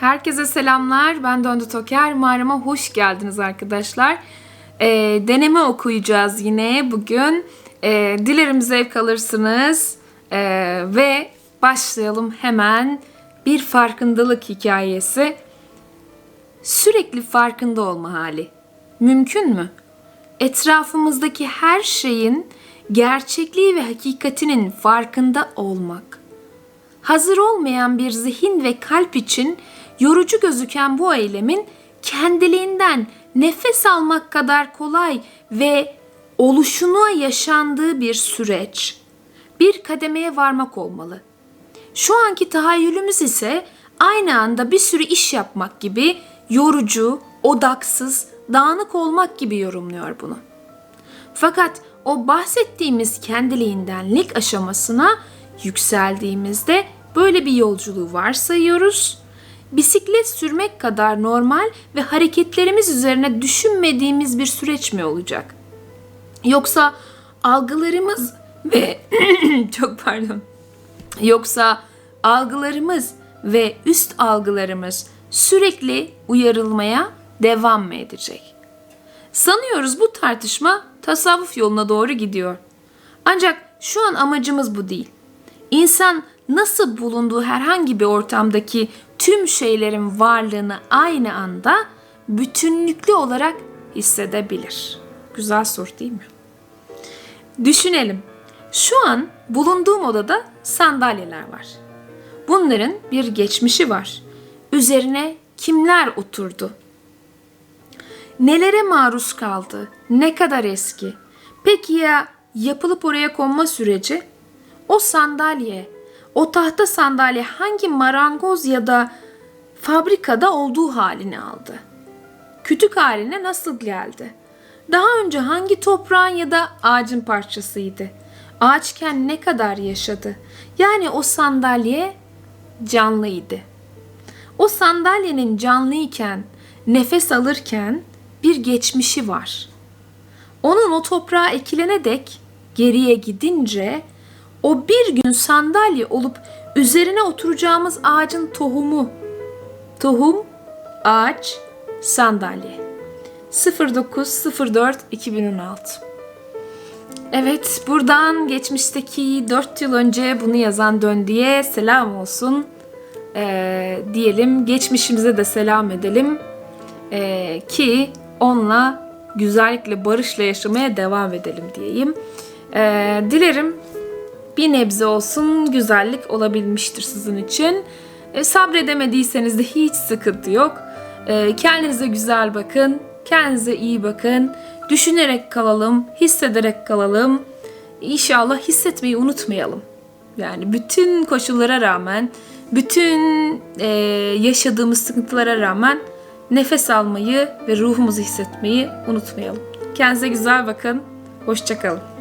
Herkese selamlar. Ben Döndü Toker. Mağarama hoş geldiniz arkadaşlar. Ee, deneme okuyacağız yine bugün. Ee, dilerim zevk alırsınız. Ee, ve başlayalım hemen. Bir farkındalık hikayesi. Sürekli farkında olma hali. Mümkün mü? Etrafımızdaki her şeyin gerçekliği ve hakikatinin farkında olmak. Hazır olmayan bir zihin ve kalp için yorucu gözüken bu eylemin kendiliğinden nefes almak kadar kolay ve oluşuna yaşandığı bir süreç. Bir kademeye varmak olmalı. Şu anki tahayyülümüz ise aynı anda bir sürü iş yapmak gibi yorucu, odaksız, dağınık olmak gibi yorumluyor bunu. Fakat o bahsettiğimiz kendiliğindenlik aşamasına yükseldiğimizde böyle bir yolculuğu varsayıyoruz. Bisiklet sürmek kadar normal ve hareketlerimiz üzerine düşünmediğimiz bir süreç mi olacak? Yoksa algılarımız ve çok pardon. Yoksa algılarımız ve üst algılarımız sürekli uyarılmaya devam mı edecek? Sanıyoruz bu tartışma tasavvuf yoluna doğru gidiyor. Ancak şu an amacımız bu değil. İnsan nasıl bulunduğu herhangi bir ortamdaki tüm şeylerin varlığını aynı anda bütünlüklü olarak hissedebilir. Güzel soru değil mi? Düşünelim. Şu an bulunduğum odada sandalyeler var. Bunların bir geçmişi var. Üzerine kimler oturdu? Nelere maruz kaldı? Ne kadar eski? Peki ya yapılıp oraya konma süreci? O sandalye, o tahta sandalye hangi marangoz ya da fabrikada olduğu halini aldı? Kütük haline nasıl geldi? Daha önce hangi toprağın ya da ağacın parçasıydı? Ağaçken ne kadar yaşadı? Yani o sandalye canlıydı. O sandalyenin canlıyken, nefes alırken bir geçmişi var. Onun o toprağa ekilene dek geriye gidince o bir gün sandalye olup üzerine oturacağımız ağacın tohumu. Tohum, ağaç, sandalye. 09.04.2016 Evet, buradan geçmişteki 4 yıl önce bunu yazan Döndü'ye selam olsun. Ee, diyelim, geçmişimize de selam edelim. Ee, ki onunla güzellikle, barışla yaşamaya devam edelim diyeyim. Ee, dilerim bir nebze olsun güzellik olabilmiştir sizin için. Ee, sabredemediyseniz de hiç sıkıntı yok. Ee, kendinize güzel bakın, kendinize iyi bakın. Düşünerek kalalım, hissederek kalalım. İnşallah hissetmeyi unutmayalım. Yani bütün koşullara rağmen, bütün e, yaşadığımız sıkıntılara rağmen nefes almayı ve ruhumuzu hissetmeyi unutmayalım. Kendinize güzel bakın. Hoşçakalın.